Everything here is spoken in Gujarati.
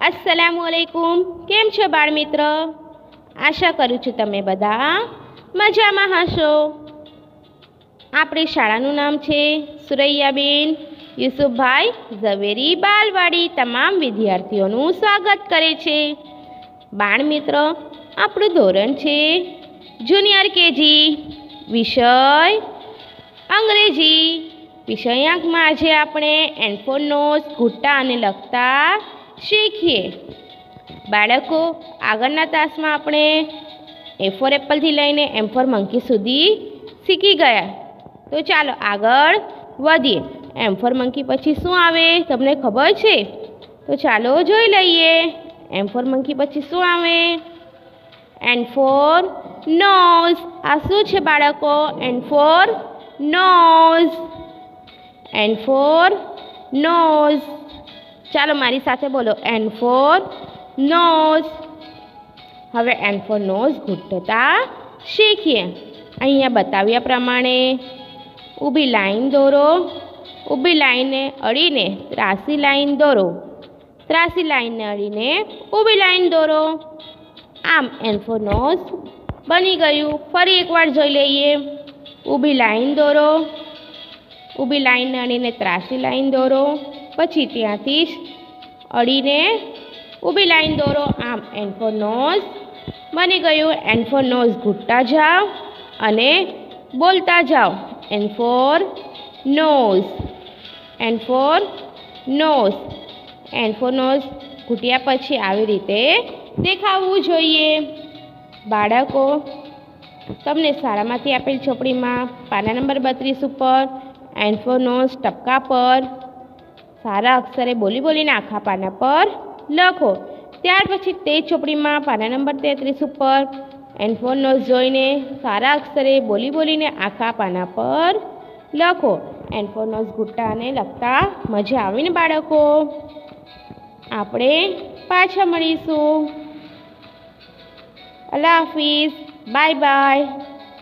અસલામુ અલૈકુમ કેમ છો બાળમિત્ર? આશા કરું છું તમે બધા મજામાં હશો. આપણી શાળાનું નામ છે સુરૈયાબેન યુસુફભાઈ ઝવેરી બાલવાડી. તમામ વિદ્યાર્થીઓનું સ્વાગત કરે છે. બાળમિત્ર, આપણું ધોરણ છે જુનિયર કેજી. વિષય અંગ્રેજી. વિષયાંકમાં આજે આપણે એન્ફોનોસ ઘૂંટા અને લખતા શીખીએ. બાળકો, આગળના તાસમાં આપણે એ ફોર એપલથી લઈને એમ ફોર મંકી સુધી શીખી ગયા. તો ચાલો આગળ વધીએ. એમ ફોર મંકી પછી શું આવે તમને ખબર છે? તો ચાલો જોઈ લઈએ. એમ ફોર મંકી પછી શું આવે? એન્ડ ફોર નોઝ આ શું છે બાળકો? N for nose N for nose ચાલો મારી સાથે બોલો. એન ફોર નોઝ હવે એન ફોર નોઝ ઘૂંટતા શીખીએ. અહીંયા બતાવ્યા પ્રમાણે ઊભી લાઈન દોરો. ઊભી લાઈનને અડીને ત્રાસી લાઈન દોરો. ત્રાસી લાઈનને અડીને ઊભી લાઈન દોરો. આમ એન ફોર નોઝ બની ગયું. ફરી એકવાર જોઈ લઈએ. ઊભી લાઈન દોરો. ઊભી લાઈનને અડીને ત્રાસી લાઈન દોરો. પછી ત્યાંથી જ અડીને ઊભી લાઈન દોરો. આમ એન ફોર નોઝ બની ગયું એન ફોર નોઝ ઘૂંટતા જાઓ અને બોલતા જાઓ. N for nose N for nose N for nose ઘૂંટ્યા પછી આવી રીતે દેખાવું જોઈએ. બાળકો, તમને શાળામાંથી આપેલ ચોપડીમાં પાના નંબર બત્રીસ ઉપર એન્ડ ફોર નોઝ ટપકા પર સારા અક્ષરે બોલી બોલીને આખા પાના પર લખો. ત્યાર પછી તે ચોપડીમાં પાના નંબર તેત્રીસ ઉપર એન્ડફોન નોઝ જોઈને સારા અક્ષરે બોલી બોલીને આખા પાના પર લખો. એન્ડફોન નોઝ ઘૂંટાને લખતા મજા આવીને બાળકો? આપણે પાછા મળીશું. અલ્લાહ હાફિઝ. Bye bye.